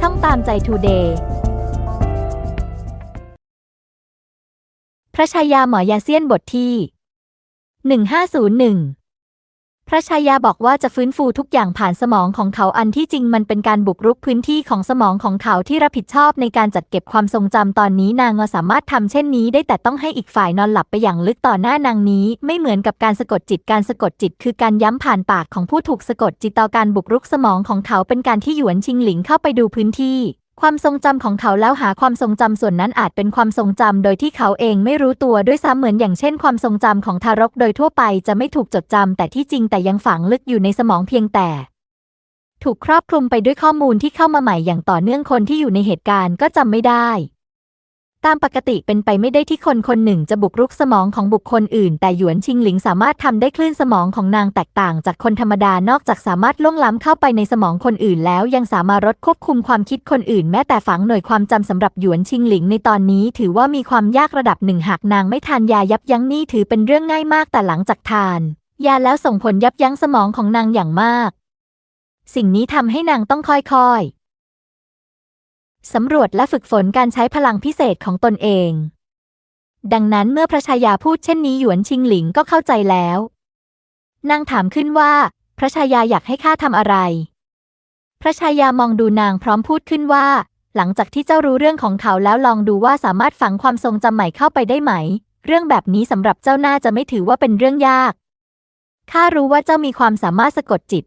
ช่องตามใจทูเดย์พระชายาหมอยาเซียนบทที่ 1501 พระชายาบอกว่าจะฟื้นฟูทุกอย่างผ่านสมองของเขาอันที่จริงมันเป็นการบุกรุกพื้นที่ของสมองของเขาที่รับผิดชอบในการจัดเก็บความทรงจำตอนนี้นางสามารถทำเช่นนี้ ได้แต่ต้องให้อีกฝ่ายนอนหลับไปอย่างลึกต่อหน้านางนี้ ไม่เหมือนกับการสะกดจิตการสะกดจิต คือการย้ำผ่านปากของผู้ถูกสะกดจิตต่อการบุกรุกสมองของเขาเป็นการที่หยวนชิงหลิงเข้าไปดูพื้นที่ ความทรงจำของเขาแล้วหาความทรงจำส่วนนั้นอาจเป็นความทรงจำโดยที่เขาเองไม่รู้ตัวด้วยซ้ำเหมือนอย่างเช่น ความทรงจำของทารกโดยทั่วไปจะไม่ถูกจดจำแต่ที่จริงแต่ยังฝังลึกอยู่ในสมองเพียงแต่ ถูกครอบคลุมไปด้วยข้อมูลที่เข้ามาใหม่อย่างต่อเนื่องคนที่อยู่ในเหตุการณ์ก็จำไม่ได้ ตามปกติเป็นไปไม่ได้ที่คนคนหนึ่งจะบุกรุกสมองของบุคคลอื่น แต่หยวนชิงหลิงสามารถทำได้คลื่นสมองของนางแตกต่างจากคนธรรมดานอกจากสามารถล่วงล้ำเข้าไปในสมองคนอื่นแล้วยังสามารถลดควบคุมความคิดคนอื่น แม้แต่ฝังหน่วยความจำสำหรับหยวนชิงหลิงในตอนนี้ ถือว่ามีความยากระดับหนึ่งหากนางไม่ทานยายับยั้งนี่ถือเป็นเรื่องง่ายมากแต่หลังจากทาน ยาแล้วส่งผลยับยั้งสมองของนางอย่างมาก สิ่งนี้ทำให้นางต้องค่อยๆ สำรวจและฝึกฝนการใช้พลังพิเศษของตนเอง ดังนั้นเมื่อพระชายาพูดเช่นนี้หยวนชิงหลิงก็เข้าใจแล้ว นางถามขึ้นว่า พระชายาอยากให้ข้าทำอะไร พระชายามองดูนางพร้อมพูดขึ้นว่า หลังจากที่เจ้ารู้เรื่องของเขาแล้วลองดูว่าสามารถฝังความทรงจำใหม่เข้าไปได้ไหม เรื่องแบบนี้สำหรับเจ้าน่าจะไม่ถือว่าเป็นเรื่องยากข้ารู้ว่าเจ้ามีความสามารถสะกดจิต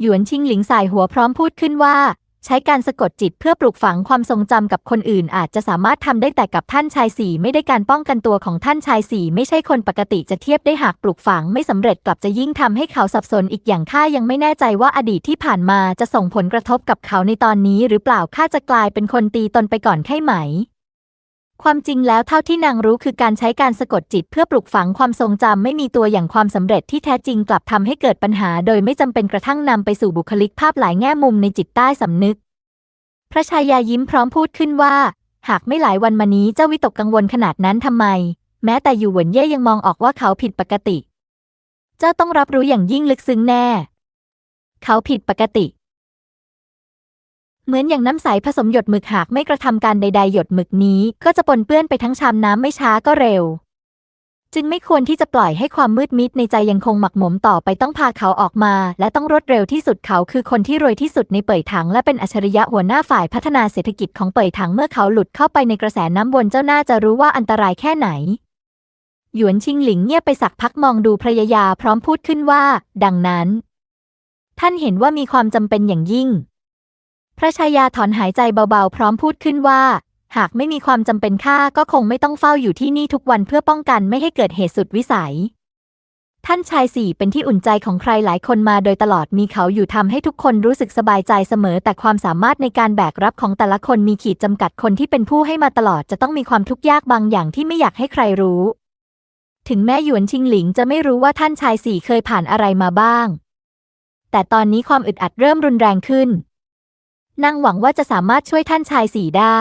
หยวนชิงหลิงสายหัวพร้อมพูดขึ้นว่า ใช้การสะกดจิตเพื่อปลูกฝังความทรงจำกับคนอื่น อาจจะสามารถทำได้แต่กับท่านชายสี่ไม่ได้การป้องกันตัวของท่านชายสี่ไม่ใช่คนปกติจะเทียบได้หากปลูกฝังไม่สำเร็จกลับจะยิ่งทำให้เขาสับสนอีกอย่างข้ายังไม่แน่ใจว่าอดีตที่ผ่านมาจะส่งผลกระทบกับเขาในตอนนี้ หรือเปล่าข้าจะกลายเป็นคนตีตนไปก่อนใช่ไหม ความจริงแล้วเท่าที่นางรู้คือการใช้การสะกดจิตเพื่อปลุกฝังความทรงจำไม่มีตัวอย่างความสำเร็จที่แท้จริงกลับทำให้เกิดปัญหา โดยไม่จำเป็นกระทั่งนำไปสู่บุคลิกภาพหลายแง่มุมในจิตใต้สำนึก พระชายายิ้มพร้อมพูดขึ้นว่า หากไม่หลายวันมานี้เจ้าวิตกกังวลขนาดนั้นทำไม แม้แต่อยู่หวนเย่ยังมองออกว่าเขาผิดปกติ เจ้าต้องรับรู้อย่างยิ่งลึกซึ้งแน่ เขาผิดปกติ เหมือนอย่างน้ำใสผสมหยดหมึกหากไม่กระทำการใด ๆ หยดหมึกนี้ก็จะปนเปื้อนไปทั้งชามน้ำไม่ช้าก็เร็ว จึงไม่ควรที่จะปล่อยให้ความมืดมิดในใจยังคงหมักหมมต่อไปต้องพาเขาออกมา และต้องรวดเร็วที่สุดเขาคือคนที่รวยที่สุดในเป่ยถังและเป็นอัจฉริยะหัวหน้าฝ่ายพัฒนาเศรษฐกิจของเป่ยถังเมื่อเขาหลุดเข้าไปในกระแสน้ำวนเจ้าหน่าจะรู้ว่าอันตรายแค่ไหนหยวนชิงหลิงเงียบไปสักพักมองดูภรรยาพร้อมพูดขึ้นว่า ดังนั้น ท่านเห็นว่ามีความจำเป็นอย่างยิ่ง พระชายาถอนหายใจเบาๆ พร้อมพูดขึ้นว่า หากไม่มีความจำเป็นข้าก็คงไม่ต้องเฝ้าอยู่ที่นี่ทุกวันเพื่อป้องกันไม่ให้เกิดเหตุสุดวิสัย ท่านชายสี่เป็นที่อุ่นใจของใครหลายคนมาโดยตลอดมีเขาอยู่ทำให้ทุกคนรู้สึกสบายใจเสมอ แต่ความสามารถในการแบกรับของแต่ละคนมีขีดจำกัดคนที่เป็นผู้ให้มาตลอดจะต้องมีความทุกข์ยากบางอย่างที่ไม่อยากให้ใครรู้ ถึงแม้หยวนชิงหลิงจะไม่รู้ว่าท่านชายสี่เคยผ่านอะไรมาบ้าง แต่ตอนนี้ความอึดอัดเริ่มรุนแรงขึ้น นางหวังว่าจะสามารถช่วยท่านชายสีได้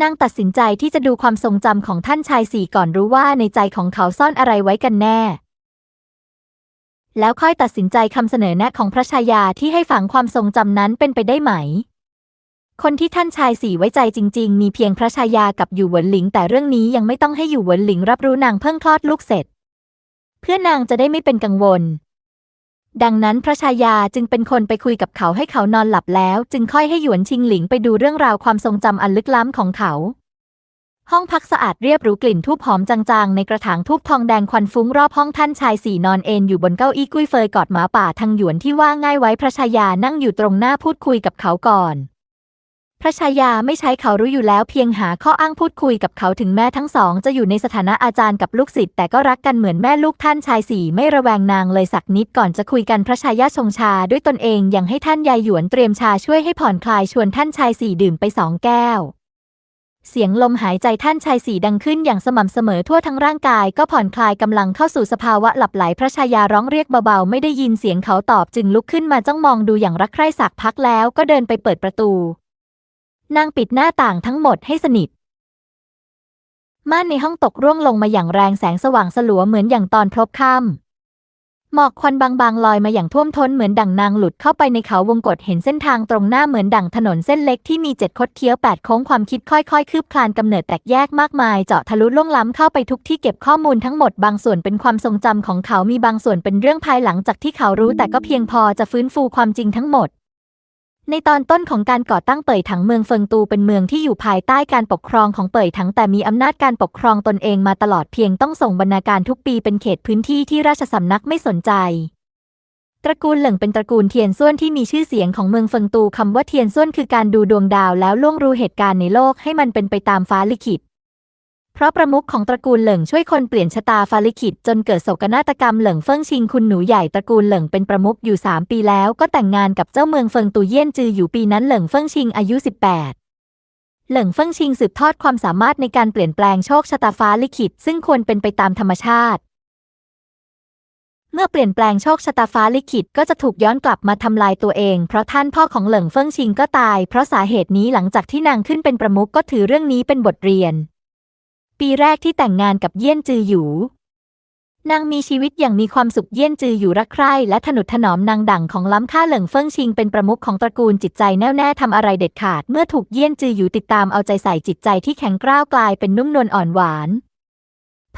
นางตัดสินใจที่จะดูความทรงจำของท่านชายสี่ก่อนรู้ว่าในใจของเขาซ่อนอะไรไว้กันแน่ แล้วค่อยตัดสินใจคำเสนอแนะของพระชายาที่ให้ฝังความทรงจำนั้นเป็นไปได้ไหม คนที่ท่านชายสี่ไว้ใจจริง ๆ มีเพียงพระชายากับอยู่เหวินหลิง แต่เรื่องนี้ยังไม่ต้องให้อยู่เหวินหลิงรับรู้นางเพิ่งคลอดลูกเสร็จ เพื่อนางจะได้ไม่เป็นกังวล ดังนั้นพระชายาจึงเป็นคนไปคุยกับเขาให้เขานอนหลับแล้ว จึงค่อยให้หยวนชิงหลิงไปดูเรื่องราวความทรงจำอันลึกล้ำของเขา ห้องพักสะอาดเรียบหรูกลิ่นทูบหอมจางๆ ในกระถางทูบทองแดงควันฟุ้งรอบห้องท่านชายสี่นอนเอนอยู่บนเก้าอี้กุ้ยเฟยกอดหมาป่าทางหยวนที่ว่าง่ายไว้พระชายานั่งอยู่ตรงหน้าพูดคุยกับเขาก่อน พระชายาไม่ใช้เขารู้อยู่แล้วเพียงหาข้ออ้างพูดคุยกับเขาถึงแม้ทั้งสองจะอยู่ในสถานะอาจารย์กับลูกศิษย์แต่ก็รักกันเหมือนแม่ลูกท่านชายสี่ไม่ระแวงนางเลยสักนิดก่อนจะคุยกันพระชายาชงชาด้วยตนเองยังให้ท่านยายหยวนเตรียมชาช่วยให้ผ่อนคลายชวนท่านชายสี่ดื่มไปสองแก้ว เสียงลมหายใจท่านชายสี่ดังขึ้นอย่างสม่ำเสมอทั่วทั้งร่างกายก็ผ่อนคลายกำลังเข้าสู่สภาวะหลับไหลพระชายาร้องเรียกเบาๆไม่ได้ยินเสียงเขาตอบจึงลุกขึ้นมาจ้องมองดูอย่างรักใคร่สักพักแล้วก็เดินไปเปิดประตู นางปิดหน้าต่างทั้งหมดให้สนิท ม่านในห้องตกร่วงลงมาอย่างแรงแสงสว่างสลัวเหมือนอย่างตอนพลบค่ำหมอกควันบางๆลอยมาอย่างท่วมท้นเหมือนดั่งนางหลุดเข้าไปในเขาวงกฏเห็นเส้นทางตรงหน้าเหมือนดั่งถนนเส้นเล็กที่มีเจ็ดคดเคี้ยวแปดโค้งความคิดค่อยๆ คืบคลานกำเนิดแตกแยกมากมายเจาะทะลุล่วงล้ำเข้าไปทุกที่เก็บข้อมูลทั้งหมดบางส่วนเป็นความทรงจำของเขามีบางส่วนเป็นเรื่องภายหลังจากที่เขารู้แต่ก็เพียงพอจะฟื้นฟูความจริงทั้งหมด ในตอนต้นของการก่อตั้งเป่ยถังเมืองเฟิงตูเป็นเมืองที่อยู่ภายใต้การปกครองของเป่ยถังแต่มีอำนาจการปกครองตนเองมาตลอดเพียงต้องส่งบรรณาการทุกปีเป็นเขตพื้นที่ที่ราชสำนักไม่สนใจ ตระกูลเหลิงเป็นตระกูลเทียนส้วนที่มีชื่อเสียงของเมืองเฟิงตูคำว่าเทียนส้วนคือการดูดวงดาวแล้วล่วงรู้เหตุการณ์ในโลกให้มันเป็นไปตามฟ้าลิขิต เพราะประมุขของตระกูลเหลิงช่วยคนเปลี่ยนชะตาฟ้าลิขิตจนเกิดโศกนาฏกรรมเหลิงเฟิงชิงคุณหนูใหญ่ตระกูลเหลิงเป็นประมุขอยู่ 3 ปีแล้วก็แต่งงานกับเจ้าเมืองเฟิงตูเยี่ยนจืออยู่ปีนั้นเหลิงเฟิงชิงอายุ 18เหลิงเฟิงชิงสืบทอดความสามารถในการเปลี่ยนแปลงโชคชะตาฟ้าลิขิต ซึ่งควรเป็นไปตามธรรมชาติ เมื่อเปลี่ยนแปลงโชคชะตาฟ้าลิขิตก็จะถูกย้อนกลับมาทำลายตัวเอง เพราะท่านพ่อของเหลิงเฟิงชิงก็ตาย เพราะสาเหตุนี้หลังจากที่นางขึ้นเป็นประมุขก็ถือเรื่องนี้เป็นบทเรียน ปีแรกที่แต่งงานกับเยี่ยนจือหยูนางมีชีวิตอย่างมีความสุขเยี่ยนจืออยู่รักใคร่และถนุถนอมนางดั่งของล้ำค่าเหลิงเฟิงชิงเป็นประมุขของตระกูลจิตใจแน่วแน่ทำอะไรเด็ดขาด เมื่อถูกเยี่ยนจืออยู่ติดตามเอาใจใส่จิตใจที่แข็งกร้าวกลายเป็นนุ่มนวลอ่อนหวาน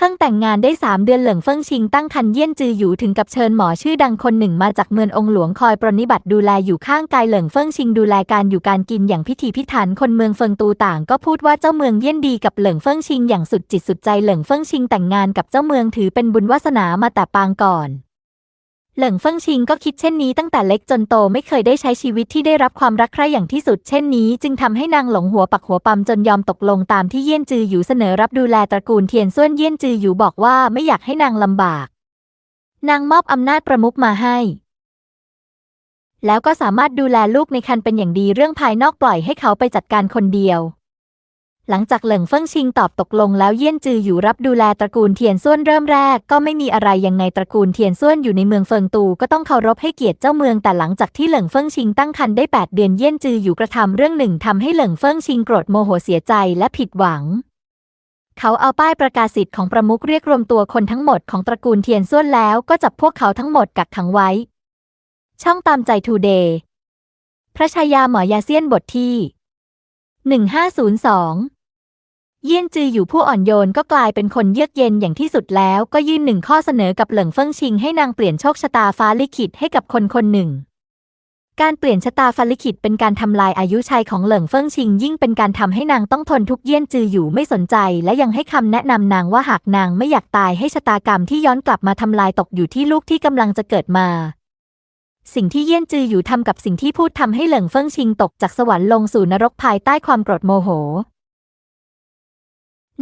พิ่งแต่งงานได้สามเดือนเหลิงเฟิงชิงตั้งคันเยี่ยนจืออยู่ถึงกับเชิญหมอชื่อดังคนหนึ่งมาจากเมืององหลวงคอยปรนนิบัติดูแลอยู่ข้างกายเหลิงเฟิงชิงดูแลการอยู่การกินอย่างพิถีพิถันคนเมืองเฟิงตูต่างก็พูดว่าเจ้าเมืองเยี่ยนดีกับเหลิงเฟิงชิงอย่างสุดจิตสุดใจเหลิงเฟิงชิงแต่งงานกับเจ้าเมืองถือเป็นบุญวาสนามาแต่ปางก่อน เหลิงเฟิงชิงก็คิดเช่นนี้ตั้งแต่เล็กจนโตไม่เคยได้ใช้ชีวิตที่ได้รับความรักใคร่อย่างที่สุดเช่นนี้ จึงทำให้นางหลงหัวปักหัวปั๊มจนยอมตกลงตามที่เยี่ยนจืออยู่เสนอรับดูแลตระกูลเทียนส่วนเยี่ยนจืออยู่บอกว่าไม่อยากให้นางลำบาก นางมอบอำนาจประมุขมาให้ แล้วก็สามารถดูแลลูกในครรภ์เป็นอย่างดีเรื่องภายนอกปล่อยให้เขาไปจัดการคนเดียว หลังจากเหลิงเฟิงชิงตอบตกลงแล้วเยี่ยนจืออยู่รับดูแลตระกูลเทียนส่วนเริ่มแรก ก็ไม่มีอะไรยังไงตระกูลเทียนส่วนอยู่ในเมืองเฟิงตูก็ต้องเคารพให้เกียรติเจ้าเมืองแต่หลังจากที่เหลิงเฟิงชิงตั้งครรภ์ได้ 8 เดือนเยี่ยนจืออยู่กระทำเรื่องหนึ่งทำให้เหลิงเฟิงชิงโกรธโมโหเสียใจและผิดหวังเขาเอาป้ายประกาศสิทธิ์ของประมุขเรียกรวมตัวคนทั้งหมดของตระกูลเทียนส่วนแล้วก็จับพวกเขาทั้งหมดกักขังไว้ ช่องตามใจทูเดย์พระชายาหมอยาเซียนบทที่ 1502 เยี่ยนจืออยู่ผู้อ่อนโยนก็กลายเป็นคนเยือกเย็นอย่างที่สุดแล้วก็ยื่นหนึ่งข้อเสนอกับเหลิงเฟิงชิงให้นางเปลี่ยนโชคชะตาฟ้าลิขิตให้กับคนคนหนึ่ง การเปลี่ยนชะตาฟ้าลิขิตเป็นการทำลายอายุชัยของเหลิงเฟิงชิง ยิ่งเป็นการทำให้นางต้องทนทุกเยี่ยนจืออยู่ไม่สนใจ และยังให้คำแนะนำนางว่าหากนางไม่อยากตายให้ชะตากรรมที่ย้อนกลับมาทำลายตกอยู่ที่ลูกที่กำลังจะเกิดมาสิ่งที่เยี่ยนจืออยู่ทำกับสิ่งที่พูดทำให้เหลิงเฟิงชิงตกจากสวรรค์ลงสู่นรกภายใต้ความโกรธโมโห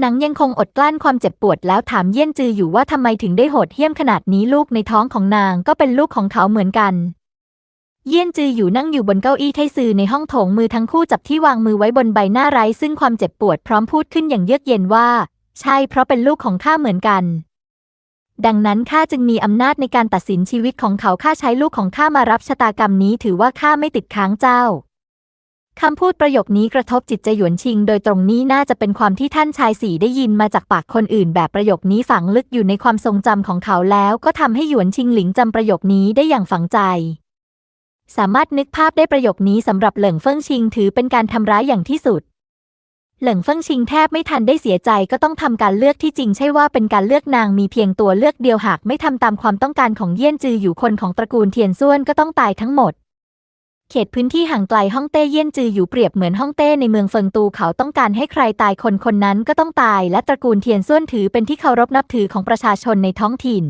หนังยังคงอดกลั้นความเจ็บปวดแล้วถามเยี่ยนจืออยู่ว่าทำไมถึงได้โหดเหี้ยมขนาดนี้ลูกในท้องของนางก็เป็นลูกของเขาเหมือนกัน เยี่ยนจืออยู่นั่งอยู่บนเก้าอี้ไทซือในห้องโถงมือทั้งคู่จับที่วางมือไว้บนใบหน้าไร้ซึ่งความเจ็บปวดพร้อมพูดขึ้นอย่างเยือกเย็นว่า ใช่เพราะเป็นลูกของข้าเหมือนกัน ดังนั้นข้าจึงมีอำนาจในการตัดสินชีวิตของเขาข้าใช้ลูกของข้ามารับชะตากรรมนี้ถือว่าข้าไม่ติดค้างเจ้า คำพูดประโยคนี้กระทบจิตใจหยวนชิง โดยตรงนี้น่าจะเป็นความที่ท่านชายสีได้ยินมาจากปากคนอื่น แบบประโยคนี้ฝังลึกอยู่ในความทรงจำของเขาแล้วก็ทำให้หยวนชิงหลิงจำประโยคนี้ได้อย่างฝังใจ สามารถนึกภาพได้ประโยคนี้สำหรับเหลิงเฟิงชิงถือเป็นการทำร้ายอย่างที่สุด เหลิงเฟิงชิงแทบไม่ทันได้เสียใจก็ต้องทำการเลือกที่จริงใช่ว่าเป็นการเลือกนางมีเพียงตัวเลือกเดียวหากไม่ทำตามความต้องการของเยี่ยนจืออยู่คนของตระกูลเทียนส่วนก็ต้องตายทั้งหมด เขตพื้นที่ห่างไกลฮ่องเต้เยี่ยนจืออยู่เปรียบเหมือนฮ่องเต้ในเมืองเฟิงตูเขาต้องการให้ใครตายคนคนนั้นก็ต้องตาย และตระกูลเทียนส่วนถือเป็นที่เคารพนับถือของประชาชนในท้องถิ่น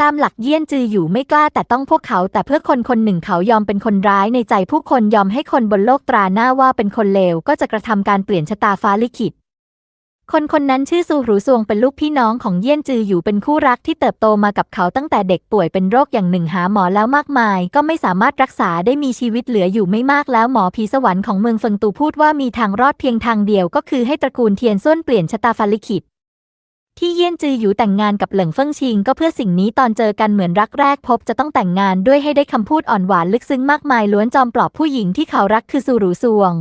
ตามหลักเยี่ยนจืออยู่ไม่กล้าแต่ต้องพวกเขาแต่เพื่อคนคนหนึ่งเขายอมเป็นคนร้ายในใจผู้คนยอมให้คนบนโลกตราหน้าว่าเป็นคนเลวก็จะกระทำการเปลี่ยนชะตาฟ้าลิขิต คนคนนั้นชื่อซูหรูซวงเป็นลูกพี่น้องของเยี่ยนจืออยู่เป็นคู่รักที่เติบโตมากับเขาตั้งแต่เด็กป่วยเป็นโรคอย่างหนึ่งหาหมอแล้วมากมาย ก็ไม่สามารถรักษาได้มีชีวิตเหลืออยู่ไม่มากแล้วหมอผีสวรรค์ของเมืองเฟิงตูพูดว่ามีทางรอดเพียงทางเดียวก็คือให้ตระกูลเทียนส้วนเปลี่ยนชะตาฟาลิขิตที่เยี่ยนจืออยู่แต่งงานกับเหลิงเฟิงชิงก็เพื่อสิ่งนี้ตอนเจอกันเหมือนรักแรกพบจะต้องแต่งงานด้วยให้ได้คำพูดอ่อนหวานลึกซึ้งมากมายล้วนจอมปลอบผู้หญิงที่เขารักคือซูหรูซวง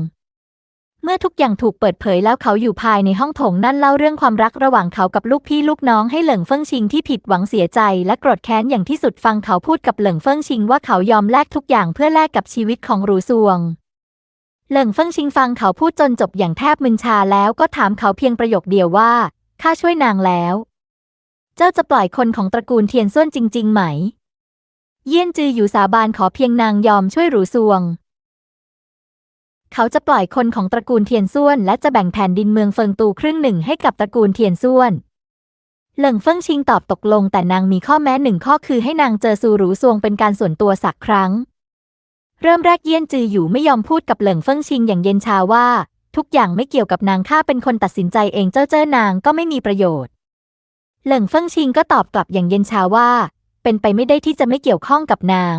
เมื่อทุกอย่างถูกเปิดเผยแล้วเขาอยู่ภายในห้องโถงนั่นเล่าเรื่องความรักระหว่างเขากับลูกพี่ลูกน้องให้เหลิงเฟิงชิงที่ผิดหวังเสียใจและโกรธแค้นอย่างที่สุดฟังเขาพูดกับเหลิงเฟิงชิงว่าเขายอมแลกทุกอย่างเพื่อแลกกับชีวิตของหรูซวงเหลิงเฟิงชิงฟังเขาพูดจนจบอย่างแทบมึนชาแล้วก็ถามเขาเพียงประโยคเดียวว่าข้าช่วยนางแล้ว เจ้าจะปล่อยคนของตระกูลเทียนส้วนจริง ๆ ไหม เยี่ยนจืออยู่สาบานขอเพียงนางยอมช่วยหรูซวง เขาจะปล่อยคนของตระกูลเทียนส้วน และจะแบ่งแผ่นดินเมืองเฟิงตูครึ่งหนึ่งให้กับตระกูลเทียนส้วนเหลิงเฟิงชิงตอบตกลง แต่นางมีข้อแม้หนึ่งข้อคือให้นางเจอซูหรูซวงเป็นการส่วนตัวสักครั้ง เริ่มแรกเยี่ยนจืออยู่ไม่ยอมพูดกับเหลิงเฟิงชิงอย่างเย็นชาว่า ทุกอย่างไม่เกี่ยวกับนางข้าเป็นคนตัดสินใจเองเจ้าเจ้านางก็ไม่มีประโยชน์ เหลิงเฟิงชิงก็ตอบกลับอย่างเย็นชาว่า เป็นไปไม่ได้ที่จะไม่เกี่ยวข้องกับนาง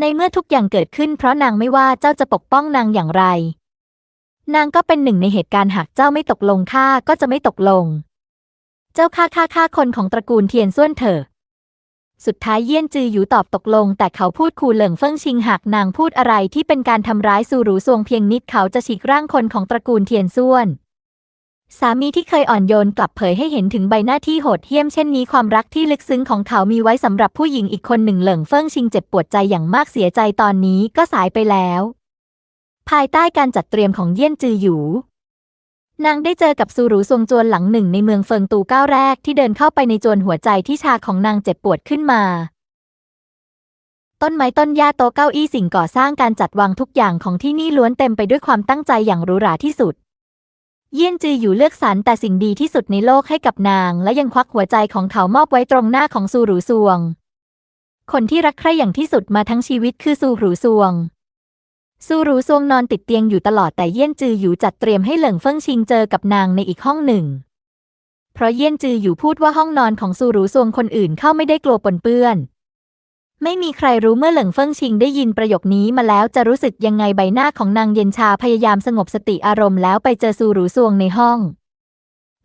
ในเมื่อทุกอย่างเกิดขึ้นเพราะนางไม่ว่าเจ้าจะปกป้องนางอย่างไร นางก็เป็นหนึ่งในเหตุการณ์หากเจ้าไม่ตกลงข้าก็จะไม่ตกลง เจ้าข้าข้าข้าคนของตระกูลเทียนส้วนเถอะสุดท้ายเยี่ยนจืออยู่ตอบตกลง แต่เขาพูดคูเหลิงเฟิงชิงหากนางพูดอะไรที่เป็นการทำร้ายซูรูซวงเพียงนิดเขาจะฉีกร่างคนของตระกูลเทียนส้วน สามีที่เคยอ่อนโยนกลับเผยให้เห็นถึงใบหน้าที่โหดเหี้ยมเช่นนี้ความรักที่ลึกซึ้งของเขามีไว้สำหรับผู้หญิงอีกคนหนึ่งเหลิงเฟิงชิงเจ็บปวดใจอย่างมากเสียใจตอนนี้ก็สายไปแล้ว ภายใต้การจัดเตรียมของเยี่ยนจือหยูนางได้เจอกับซูรูซวงจวนหลังหนึ่งในเมืองเฟิงตูก้าวแรกที่เดินเข้าไปในจวนหัวใจที่ชาของนางเจ็บปวดขึ้นมา ต้นไม้ต้นหญ้าโต๊ะเก้าอี้สิ่งก่อสร้างการจัดวางทุกอย่างของที่นี่ล้วนเต็มไปด้วยความตั้งใจอย่างหรูหราที่สุด เยี่ยนจืออยู่เลือกสรรแต่สิ่งดีที่สุดในโลกให้กับนาง และยังควักหัวใจของเขามอบไว้ตรงหน้าของซูหรูซวง คนที่รักใคร่อย่างที่สุดมาทั้งชีวิตคือซูหรูซวง ซูหรูซวงนอนติดเตียงอยู่ตลอดแต่เยี่ยนจืออยู่จัดเตรียมให้เหลิงเฟิงชิงเจอกับนางในอีกห้องหนึ่ง เพราะเยี่ยนจืออยู่พูดว่าห้องนอนของซูหรูซวงคนอื่นเข้าไม่ได้กลัวปนเปื้อน ไม่มีใครรู้เมื่อเหลิงเฟิงชิงได้ยินประโยคนี้มาแล้วจะรู้สึกยังไงใบหน้าของนางเย็นชาพยายามสงบสติอารมณ์แล้วไปเจอซูหรูซวงในห้อง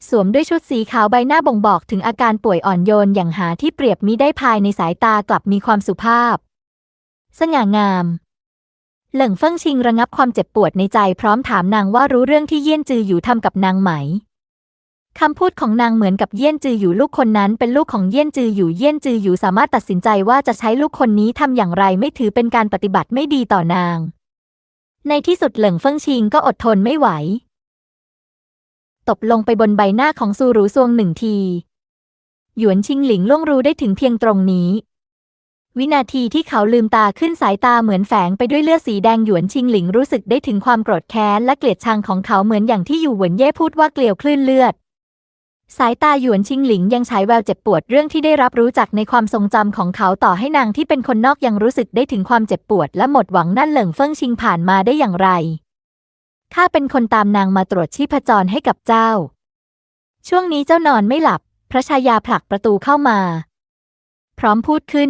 สวมด้วยชุดสีขาวใบหน้าบ่งบอกถึงอาการป่วยอ่อนโยนอย่างหาที่เปรียบมิได้ภายในสายตากลับมีความสุภาพ สง่างาม เหลิงเฟิงชิงระงับความเจ็บปวดในใจพร้อมถามนางว่ารู้เรื่องที่เยี่ยนจืออยู่ทำกับนางไหม คำพูดของนางเหมือนกับเยี่ยนจืออยู่ลูกคนนั้นเป็นลูกของเยี่ยนจืออยู่เยี่ยนจืออยู่สามารถตัดสินใจว่าจะใช้ลูกคนนี้ทำอย่างไรไม่ถือเป็นการปฏิบัติไม่ดีต่อนาง ในที่สุดเหลิงเฟิงชิงก็อดทนไม่ไหว ตบลงไปบนใบหน้าของซูรูซวงหนึ่งที หยวนชิงหลิงล่วงรู้ได้ถึงเพียงตรงนี้ วินาทีที่เขาลืมตาขึ้นสายตาเหมือนแฝงไปด้วยเลือดสีแดงหยวนชิงหลิงรู้สึกได้ถึงความโกรธแค้นและเกลียดชังของเขาเหมือนอย่างที่อยู่หวนเย่พูดว่าเกลียวคลื่นเลือด สายตาหยวนชิงหลิงยังฉายแววเจ็บปวดเรื่องที่ได้รับรู้จากในความทรงจำของเขาต่อให้นางที่เป็นคนนอกยังรู้สึกได้ถึงความเจ็บปวดและหมดหวังนั่นเหลิงเฟิงชิงผ่านมาได้อย่างไร ข้าเป็นคนตามนางมาตรวจชีพจรให้กับเจ้า ช่วงนี้เจ้านอนไม่หลับ พระชายาผลักประตูเข้ามา พร้อมพูดขึ้น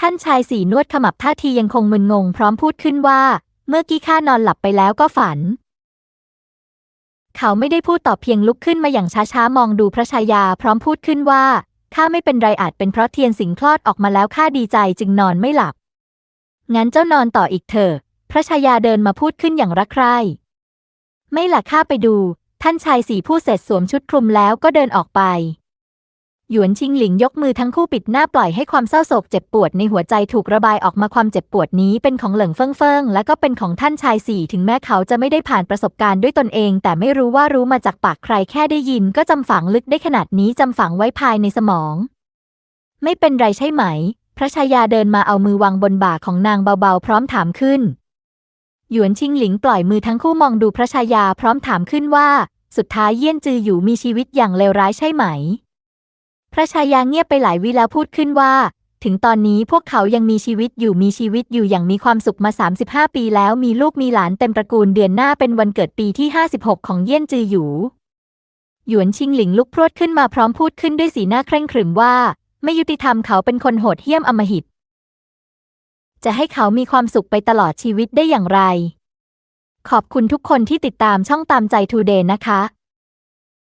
ท่านชายสีนวดขมับท่าทียังคงมึนงง พร้อมพูดขึ้นว่า เมื่อกี้ข้านอนหลับไปแล้วก็ฝัน เขาไม่ได้พูดตอบเพียงลุกขึ้นมาอย่างช้าๆ มองดูพระชายาพร้อมพูดขึ้นว่าข้าไม่เป็นไรอาจเป็นเพราะเทียนสิงคลอดออกมาแล้วข้าดีใจจึงนอนไม่หลับ งั้นเจ้านอนต่ออีกเถอะ พระชายาเดินมาพูดขึ้นอย่างรักใคร่ ไม่หล่ะข้าไปดู ท่านชายสีผู้เสร็จสวมชุดคลุมแล้วก็เดินออกไป หยวนชิงหลิงยกมือทั้งคู่ปิดหน้าปล่อยให้ความเศร้าโศกเจ็บปวดในหัวใจถูกระบายออกมาความเจ็บปวดนี้เป็นของเหลิงเฟิงเฟิงและก็เป็นของท่านชายสี่ถึงแม้เขาจะไม่ได้ผ่านประสบการณ์ด้วยตนเอง แต่ไม่รู้ว่ารู้มาจากปากใครแค่ได้ยิน ก็จำฝังลึกได้ขนาดนี้จำฝังไว้ภายในสมอง ไม่เป็นไรใช่ไหม พระชายาเดินมาเอามือวางบนบ่าของนางเบาๆ พร้อมถามขึ้น หยวนชิงหลิงปล่อยมือทั้งคู่มองดูพระชายาพร้อมถามขึ้นว่า สุดท้ายเยี่ยนจืออยู่มีชีวิตอย่างเลวร้ายใช่ไหม พระชายาเงียบไปหลายวิแล้วพูดขึ้นว่า ถึงตอนนี้พวกเขายังมีชีวิตอยู่มีชีวิตอยู่อย่างมีความสุขมา 35 ปีแล้วมีลูกมีหลานเต็มตระกูลเดือนหน้าเป็นวันเกิดปีที่ 56 ของเยี่ยนจืออยู่ หยวนชิงหลิงลุกพรวดขึ้นมาพร้อมพูดขึ้นด้วยสีหน้าเคร่งขรึมว่า ไม่ยุติธรรมเขาเป็นคนโหดเหี้ยมอมหิต จะให้เขามีความสุขไปตลอดชีวิตได้อย่างไร ขอบคุณทุกคนที่ติดตามช่องตามใจทูเดย์นะคะ